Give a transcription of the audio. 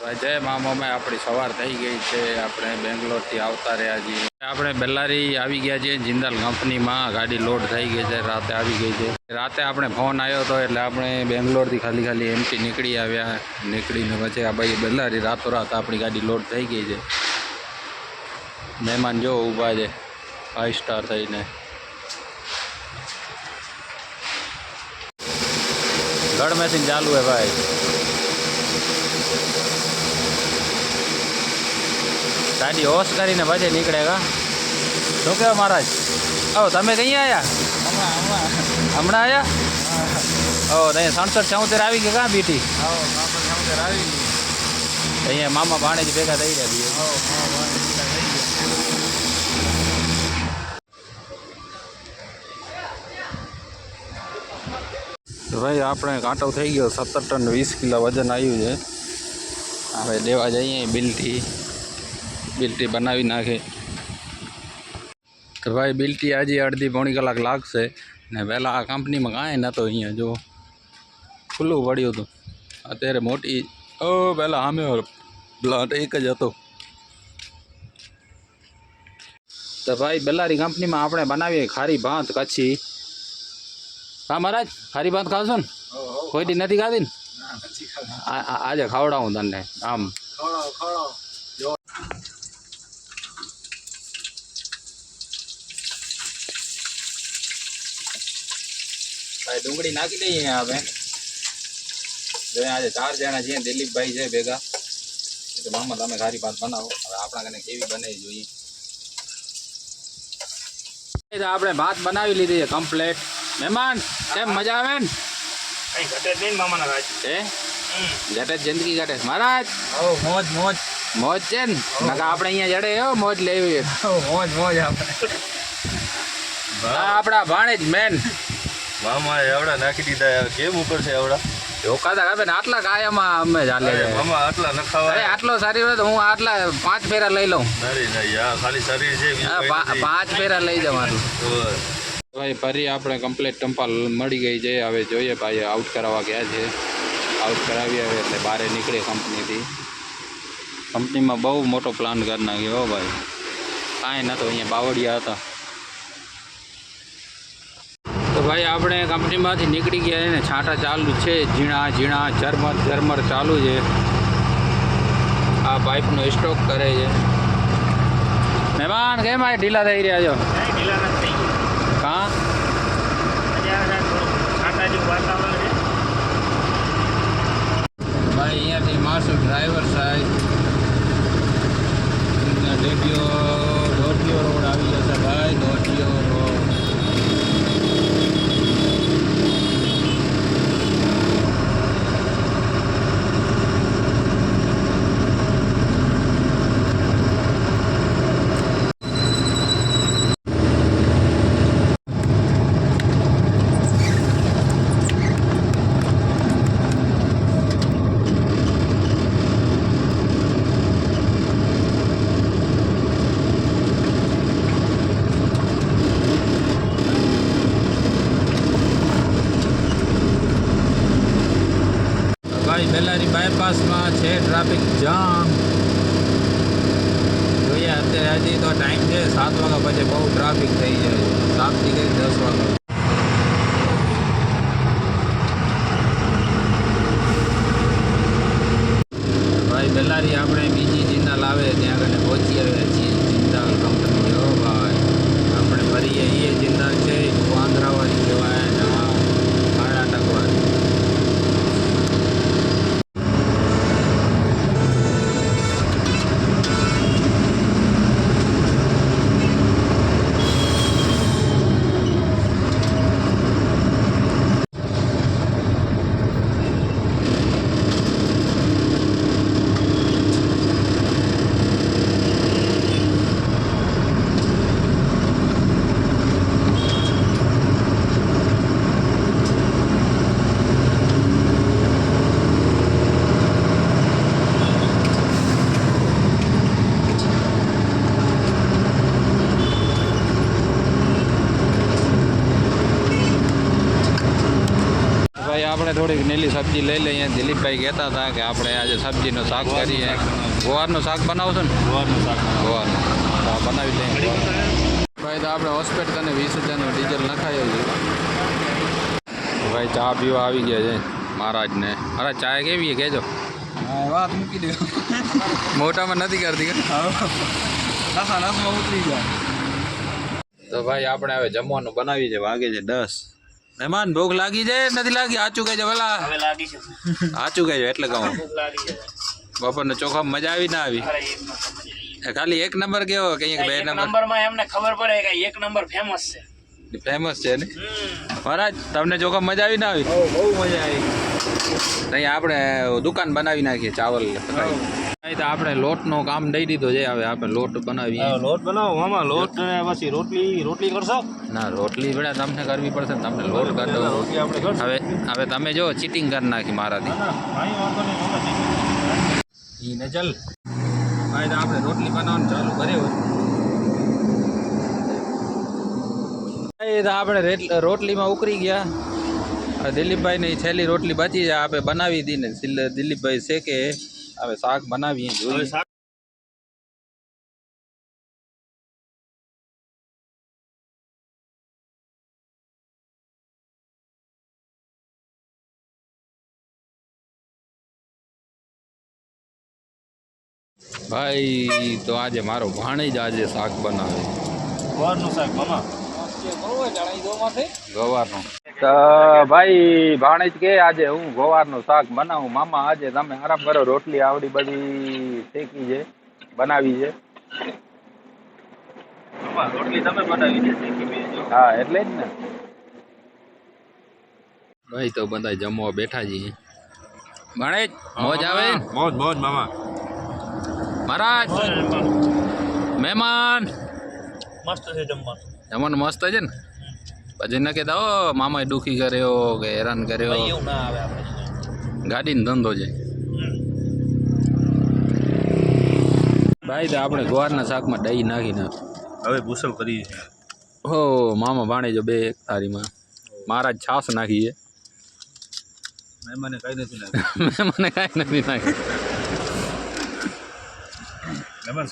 જય મામામાં આપણી સવાર થઈ ગઈ છે. આપણે બેંગ્લોરથી આવતા રહ્યા છીએ. આપણે બેલ્લારી આવી ગયા છીએ, જિંદાલ કંપનીમાં. ગાડી લોડ થઈ ગઈ છે, રાતે આવી ગઈ છે. રાતે આપણે ફોન આવ્યો હતો એટલે આપણે બેંગ્લોરથી ખાલી ખાલી એમટી નીકળી આવ્યા. નીકળીને પછી આ ભાઈ બેલ્લારી રાતોરાત આપણી ગાડી લોડ થઈ ગઈ છે. મહેમાન જો ઊભા છે ફાઇવ સ્ટાર થઈને. મેસિંગ ચાલુ હે ભાઈ. ગાડી હોશ કરીને પછી નીકળેગા શું કહેવા મહારાજ? ઓ તમે કઈ આવ્યા હમણાં આવ્યા ઓ ત્યાં સડસઠ છોતેર આવી ગયા કાં બીટી? અહીંયા મામા ભાણેજ જ ભેગા થઈ રહ્યા ભાઈ આપણે કાંટો થઈ ગયો. સત્તર ટન વીસ કિલો વજન આવ્યું છે. હવે દેવા જઈએ બિલટી બિલટી બનાવી નાખે. તો ભાઈ બિલટી આજે અડધી પોણી કલાક લાગશે. ને પહેલાં આ કંપનીમાં કાંઈ નહોતો અહીંયા જો ખુલ્લું પડ્યું હતું. અત્યારે મોટી, ઓ પહેલાં સામે પ્લાન્ટ એક જ હતો. તો ભાઈ બેલારી કંપનીમાં આપણે બનાવીએ ખારી ભાત, કચ્છી. હા મહારાજ ખારી ભાત ખાશો ને? કોઈ દી નથી ખાધી ને? આજે ખવડાવું તને આમ. ડુંગળી નાખી દઈએ આપણે. આજે ચાર જણા છીએ દિલીપભાઈ છે ભેગા. એટલે મામા તમે ખારી ભાત બનાવો. હવે આપણા કને કેવી બને જોઈએ. આપણે ભાત બનાવી લીધી છે કમ્પ્લેટ મહેમાન કેમ મજા આવે ને? કઈ ઘટે નહીં મામાના રાજ. એ ઘટે જ જિંદગી ઘટે. મહારાજ ઓ મોજ મોજ. મોજ છે ને? નકા આપણે અહીંયા જડે હો મોજ લેવી મોજ મોજ આપણે. આપણા ભાણે જ મેન. મામા એવડા નાખી દીધા હવે કેમ ઉપરશે એવડા ધોકાતા ખબર ને આટલા કાયામાં અમે ચાલે મામા આટલા અરે આટલો સારી હોય તો હું આટલા પાંચ ફેરા લઈ લઉં. નરી નહીં ખાલી શરીર છે હા, પા- પાંચ ફેરા લઈ જવાનું. ભાઈ, ફરી આપણે કમ્પ્લીટ ટંપાલ મળી ગઈ છે. હવે જોઈએ ભાઈ આઉટ કરાવવા ગયા છે. આઉટ કરાવી આવે એટલે બહાર નીકળે કંપનીથી. કંપનીમાં બહુ મોટો પ્લાન કરી નાખ્યો ભાઈ. કાંઈ નહોતો, અહીંયા બાવળિયા હતા. તો ભાઈ, આપણે કંપનીમાંથી નીકળી ગયા છે ને, છાંટા ચાલુ છે. ઝીણા ઝીણા, ઝરમર ઝરમર ચાલુ છે. આ પાઇપનો સ્ટોક કરે છે. મહેમાન, કેમ આ ઢીલા થઈ રહ્યા છો કાંઈ ઢીલા નથી થઈ ગયું કાં મજા આવે છે થોડું છાંટા ભાઈ અહીંયાથી માસુ ડ્રાઈવર સાહેબ. રેડિયો ભાઈ બાયપાસમાં છે ટ્રાફિક જામ જોઈએ, અત્યારે હજી તો ટાઈમ છે, સાત વાગ્યા પછી બહુ ટ્રાફિક થઈ જાય સાતથી કંઈક દસ વાગ્યા. ભાઈ બેલારી આપણે બીજી જિંદાલ આવે ત્યાં આગળ પહોંચી આવ્યા છીએ. જિંદાલ કંપની ભાઈ. આપણે ફરીએ એ જિંદાલ છે. થોડીક નીલી સબ્જી લઈ લઈએ. દિલીપભાઈ કહેતા હતા કે આપણે આજે સબ્જીનો શાક કરીએ. ગોવારનું શાક બનાવશો ને? ગોવારનું શાક. ગોવારનું. તો બનાવી લઈએ. ભાઈ તો આપણે હોસ્પિટલ અને વીસ હજારનું ડીઝલ નખાયો છે ભાઈ ચા પીવા આવી ગયા છે મહારાજને. મહારાજ ચા કેવી કહેજો. વાત મૂકી દે. મોટામાં નથી કરતી નાસા ઉતરી જાય. તો ભાઈ આપણે હવે જમવાનું બનાવી છે વાગે છે દસ. મહેમાન ભૂખ લાગી છે નથી લાગી? આચું કહેજો ભલા. આચું કહેજો એટલે કહું. બપોરને ચોખામાં મજા આવી ના આવી? ખાલી એક નંબર કેવો કે બે નંબર? નંબરમાં એમને ખબર પડે કે એક નંબર ફેમસ છે. ફેમસ છે ને. મહારાજ તમને ચોખા મજા આવી ના આવી? બહુ મજા આવી. નહીં આપણે દુકાન બનાવી નાખીએ ચાવલ તો આપણે લોટનું કામ દઈ દીધો છે હવે આપણે લોટ બનાવીએ. લોટ બનાવો મામા લોટ પછી રોટલી રોટલી કરશો? ના રોટલી બેડા તમને કરવી પડશે તમને લોટ કરશું. હવે હવે તમે જો ચીટિંગ કરી નાખી મારાથી. ના, ના, કાંઈ વાંધો નહીં મામા ઈ ને ચલ. ભાઈ આપણે રોટલી બનાવવાનું ચાલુ કર્યું ભાઈ તો આપણે રેટ- રોટલીમાં ઉકળી ગયા. દિલીપભાઈની છેલ્લી રોટલી બચી જાય આપણે બનાવી દીને દિલીપભાઈ શેકે. હવે શાક બનાવીએ જોઈએ. ભાઈ તો આજે મારો ભાણેજ આજે શાક બનાવે. ગોળનું શાક મામા? ગવારનું. તો ભાઈ ભાણેજ કે આજે હું ગવારનું શાક બનાવું. મામા આજે તમે આરામ કરો રોટલી આવડી બધી શેકી છે બનાવી છે. રોટલી તમે બનાવી છે હા એટલે જ ને. ભાઈ તો બધા જમવા બેઠા છીએ ભાણેજ મોજ આવે મોજ મોજ મામા. મહારાજ. મહેમાન. મસ્ત છે જમવાનું. જમવાનું મસ્ત છે ને? પછી ન કહેતા ઓ મામાએ દુઃખી કર્યો કે હેરાન કર્યો. એવું ના આવે આપણે. ગાડીનો ધંધો છે. ભાઈ તો આપણે ગોવારના શાકમાં દહીં નાખીને હવે ભૂસલ કરી હો મામા ભાણેજો બે એક થાળીમાં મારા છાસ નાખીએ. મહેમાને કાંઈ નથી નાખ્યું. મહેમાને કાંઈ નથી નાખી મહેમાન